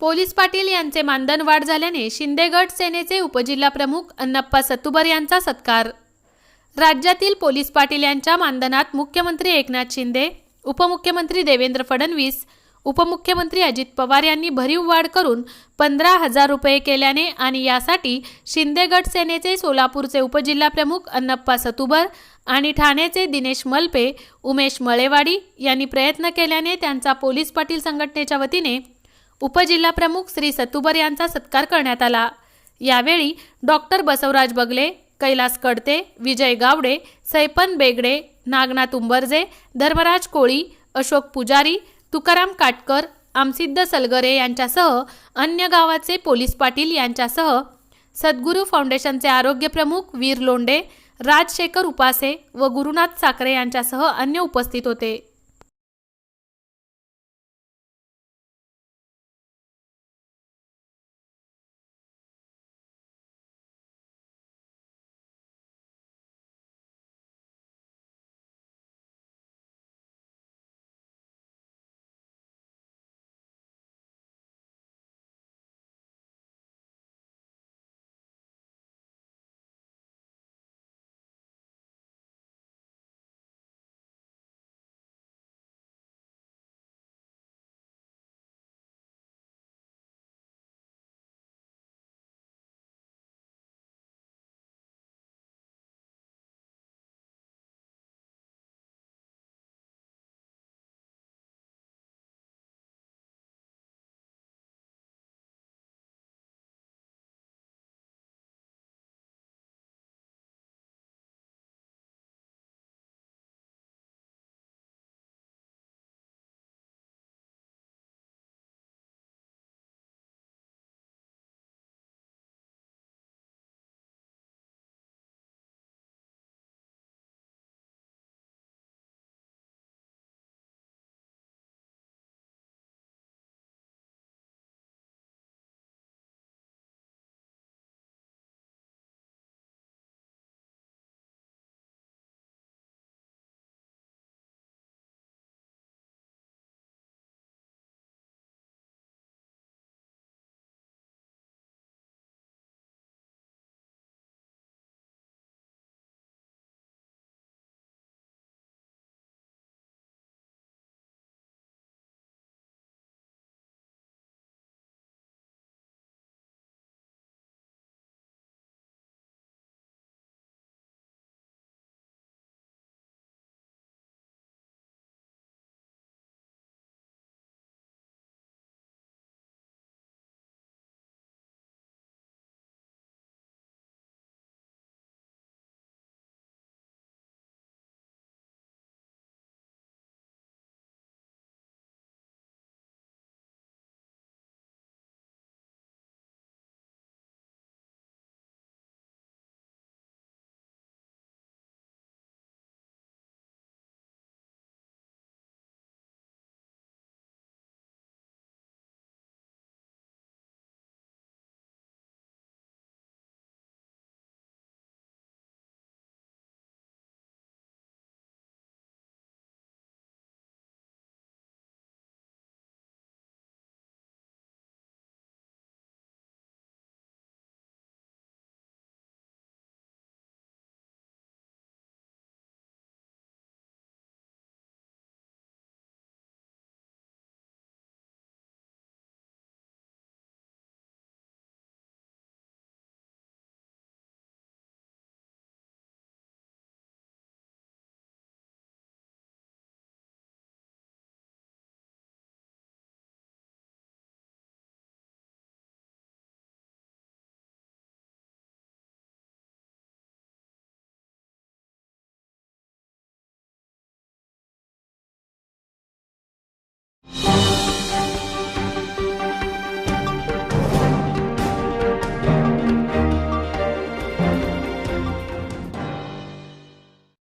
Police Patil यांचे मानधन वाढ झाल्याने शिंदेगड सेनेचे उपजिल्हा प्रमुख अन्नप्पा सत्तुबर यांचा सत्कार. राज्यातील पोलीस पाटील यांच्या मानधनात मुख्यमंत्री एकनाथ शिंदे उपमुख्यमंत्री देवेंद्र फडणवीस उपमुख्यमंत्री अजित पवार यांनी भरीव वाढ करून पंधरा हजार रुपये केल्याने आणि यासाठी शिंदेगड सेनेचे सोलापूरचे उपजिल्हा प्रमुख सतुबर आणि ठाण्याचे दिनेश मलपे उमेश मळेवाडी यांनी प्रयत्न केल्याने त्यांचा पोलीस पाटील संघटनेच्या वतीने उपजिल्हाप्रमुख श्री सतुबर यांचा सत्कार करण्यात आला. यावेळी डॉक्टर बसवराज बगले कैलास कडते विजय गावडे सैपन बेगडे नागनाथ उंबरजे धर्मराज कोळी अशोक पुजारी तुकाराम काटकर आमसिद्ध सलगरे यांच्यासह अन्य गावाचे पोलीस पाटील यांच्यासह सद्गुरू फाउंडेशनचे आरोग्य प्रमुख वीर लोंडे राजशेखर उपासे व गुरुनाथ साखरे यांच्यासह अन्य उपस्थित होते.